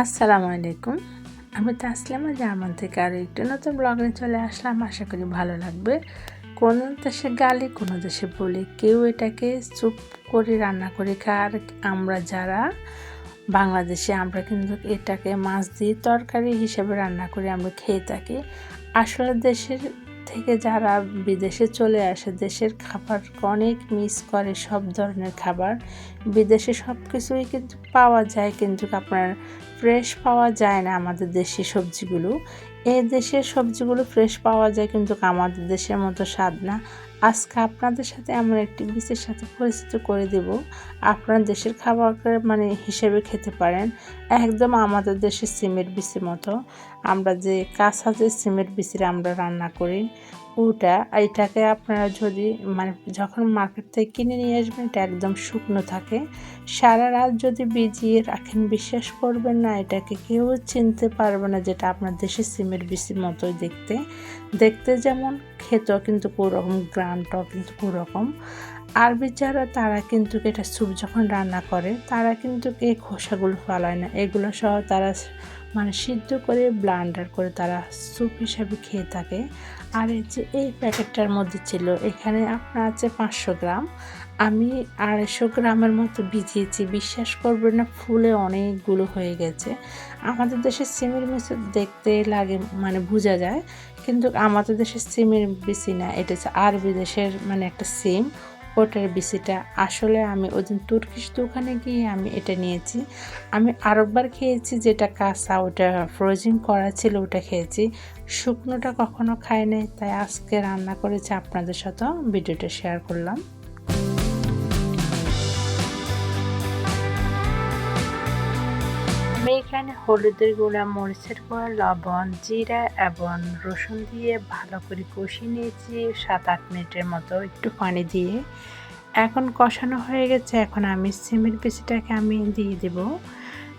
আসসালামু আলাইকুম। আমি তাসলিমা জার্মান থেকে আর একটু নতুন ব্লগে চলে আসলাম। আশা করি ভালো লাগবে। কোনো দেশে গালি, কোনো দেশে বলি, কেউ এটাকে চুপ করে রান্না করে খায়। আর আমরা যারা বাংলাদেশে, আমরা কিন্তু এটাকে মাছ দিয়ে তরকারি হিসেবে রান্না করে আমরা খেয়ে থাকি। আসলে দেশের থেকে যারা বিদেশে চলে আসে, দেশের খাবার অনেক মিস করে সব ধরনের খাবার। বিদেশে সব কিছুই কিন্তু পাওয়া যায়, কিন্তু আপনার ফ্রেশ পাওয়া যায় না আমাদের দেশে সবজিগুলো। এই দেশের সবজিগুলো ফ্রেশ পাওয়া যায় কিন্তু আমাদের দেশের মতো স্বাদ না। আজকে আপনাদের সাথে এমন একটি বিষের সাথে পরিচিত করে দেব। আপনারা দেশের খাবারকে মানে হিসেবে খেতে পারেন। একদম আমাদের দেশের সিমের বিচির মতো। আমরা যে কাঁচা যে সিমের বিচির আমরা রান্না করি, ওটা এটাকে আপনারা যদি মানে যখন মার্কেট থেকে কিনে নিয়ে আসবেন, এটা একদম শুকনো থাকে। সারা রাত যদি ভিজিয়ে রাখেন, বিশ্বাস করবেন না, এটাকে কেউ চিনতে পারবে না যেটা আপনার দেশের সিমের বিচির মতোই দেখতে। দেখতে যেমন, খেতেও কিন্তু রকম গ্রানটাও কিন্তু রকম আরবি যারা তারা কিন্তু এটা স্যুপ যখন রান্না করে, তারা কিন্তু এই খোসাগুলো ফালায় না। এগুলো সহ তারা মানে সিদ্ধ করে ব্লান্ডার করে তারা স্যুপ হিসাবে খেয়ে থাকে। আর এই যে এই প্যাকেটটার মধ্যে ছিল, এখানে আপনার আছে পাঁচশো গ্রাম। আমি আড়াইশো গ্রামের মতো ভিজিয়েছি, বিশ্বাস করবে না, ফুলে অনেকগুলো হয়ে গেছে। আমাদের দেশের সিমের মিশে দেখতে লাগে মানে বোঝা যায়। কিন্তু আমাদের দেশের সিমের বিচি না, এটা হচ্ছে আরবি দেশের মানে একটা সিম। ওটার বিসিটা। আসলে আমি ওই দিন তুর্কিশ দোকানে গিয়ে আমি এটা নিয়েছি। আমি আরেকবার খেয়েছি যেটা কাঁচা, ওটা ফ্রোজিং করা ছিল, ওটা খেয়েছি। শুকনোটা কখনো খাই নাই, তাই আজকে রান্না করেছি, আপনাদের সাথে ভিডিওটা শেয়ার করলাম। আমি এখানে হলুদের গুঁড়া, মরিচের গুঁড়া, লবণ, জিরা এবং রসুন দিয়ে ভালো করে কষিয়ে নিয়েছি সাত আট মিনিটের মতো একটু পানি দিয়ে। এখন কষানো হয়ে গেছে, এখন আমি সিমের পিসিটাকে আমি দিয়ে দেব।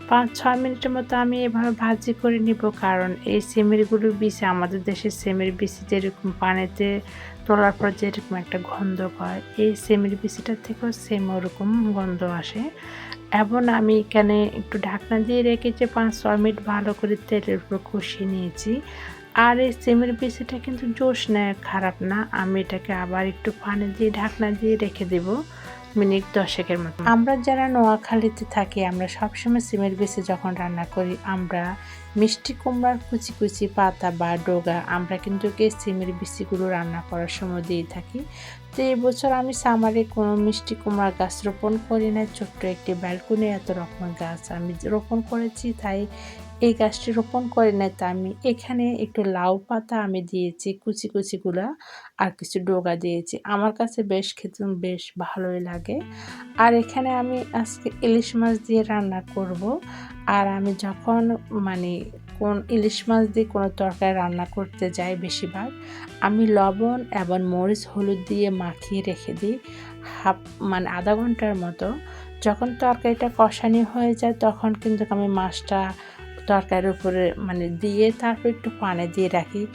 পাঁচ, ছয় মিনিটের মতো আমি এভাবে ভাজি করে নিব, কারণ এই সিমেরগুলো বিচি আমাদের দেশের সিমের বিচি যেরকম পানিতে তোলার পর যেরকম একটা গন্ধ হয় এই সিমের বিচিটার থেকেও সেম ওরকম গন্ধ আসে। এবং আমি এখানে একটু ঢাকনা দিয়ে রেখেছি, পাঁচ, ছয় মিনিট ভালো করে তেলের উপর কষিয়ে নিয়েছি। আর এই সিমের পিসিটা কিন্তু জোশ নেয়, খারাপ না, আমি এটাকে আবার একটু পানি দিয়ে ঢাকনা দিয়ে রেখে দেব। মিনিট দশেকের মতো। আমরা যারা নোয়াখালীতে থাকি, আমরা সবসময় সিমের বেশি যখন রান্না করি, আমরা মিষ্টি কুমড়ার কুচি কুচি পাতা বা ডোগা, আমরা কিন্তু এই সিমের বিচিগুলো রান্না করার সময় দিয়ে থাকি। তো এবছর আমি সামারে কোনো মিষ্টি কুমড়ার গাছ রোপণ করি না ছোট্ট একটি ব্যালকনি এত রকমের গাছ আমি রোপণ করেছি, তাই এই গাছটি রোপণ করে নাই তা আমি এখানে একটু লাউ পাতা আমি দিয়েছি, কুচি কুচিগুলা আর কিছু ডোগা দিয়েছি। আমার কাছে বেশ খেতে বেশ ভালোই লাগে। আর এখানে আমি আজকে ইলিশ মাছ দিয়ে রান্না করব। আর আমি যখন মানে কোন ইলিশ মাছ দিয়ে কোনো তরকারি রান্না করতে যাই বেশিরভাগ, আমি লবণ এবং মরিচ, হলুদ দিয়ে মাখিয়ে রেখে দিই হাফ মানে আধা ঘণ্টার মতো। যখন তরকারিটা কষানি হয়ে যায় তখন কিন্তু আমি মাছটা তরকারির উপরে মানে দিয়ে তারপর একটু পানি দিয়ে রাখি।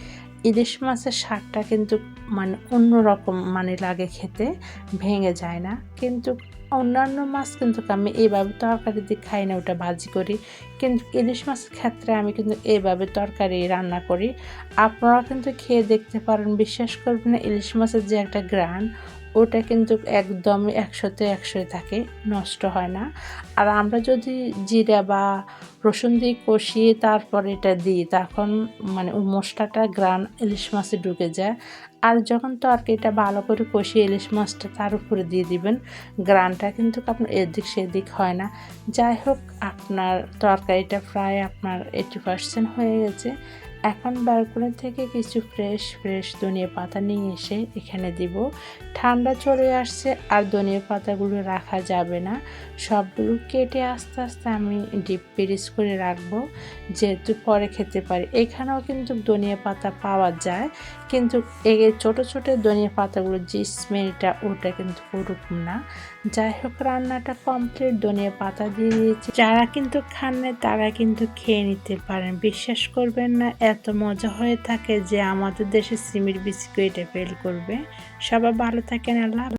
ইলিশ মাছের শাকটা কিন্তু মানে অন্যরকম মানে লাগে খেতে, ভেঙে যায় না। কিন্তু অন্যান্য মাছ কিন্তু আমি এইভাবে তরকারি দিয়ে খাই না, ওটা ভাজি করি। কিন্তু ইলিশ মাছের ক্ষেত্রে আমি কিন্তু এইভাবে তরকারি রান্না করি। আপনারা কিন্তু খেয়ে দেখতে পারেন, বিশ্বাস করবেন না, ইলিশ মাছের যে একটা গ্রান, ওটা কিন্তু একদমই একশোতে একশোই থাকে, নষ্ট হয় না। আর আমরা যদি জিরা বা রসুন দিয়ে কষিয়ে তারপর এটা দিই, তখন মানে ওই মশলাটা গ্রান ইলিশ মাছে ঢুকে যায়। আর যখন তরকারিটা ভালো করে কষিয়ে ইলিশ মাছটা তার উপরে দিয়ে দিবেন, গ্রানটা কিন্তু আপনার এদিক সেদিক হয় না। যাই হোক, আপনার তরকারিটা প্রায় আপনার এইটি পার্সেন্ট হয়ে গেছে। এখন ব্যালকনি থেকে কিছু ফ্রেশ ফ্রেশ ধনিয়া পাতা নিয়ে এসে এখানে দিব। ঠান্ডা চলে আসছে আর ধনিয়া পাতাগুলো রাখা যাবে না। সবগুলো কেটে আস্তে আস্তে আমি ডিপ ফ্রিজ করে রাখব, যেহেতু পরে খেতে পারি। এখানেও কিন্তু ধনিয়া পাতা পাওয়া যায়, কিন্তু এই ছোটো ছোটো ধনিয়া পাতাগুলো যে স্মেলটা ওটা কিন্তু ওরকম না। যাই হোক, রান্নাটা কমপ্লিট ধনিয়া পাতা দিয়ে দিয়েছি। যারা কিন্তু খান তারা কিন্তু খেয়ে নিতে পারেন। বিশ্বাস করবেন না এত মজা হয়ে থাকে যে আমাদের দেশে সিমির বিস্কুট এটা ফেল করবে। সবাই ভালো থাকেন, আল্লাহ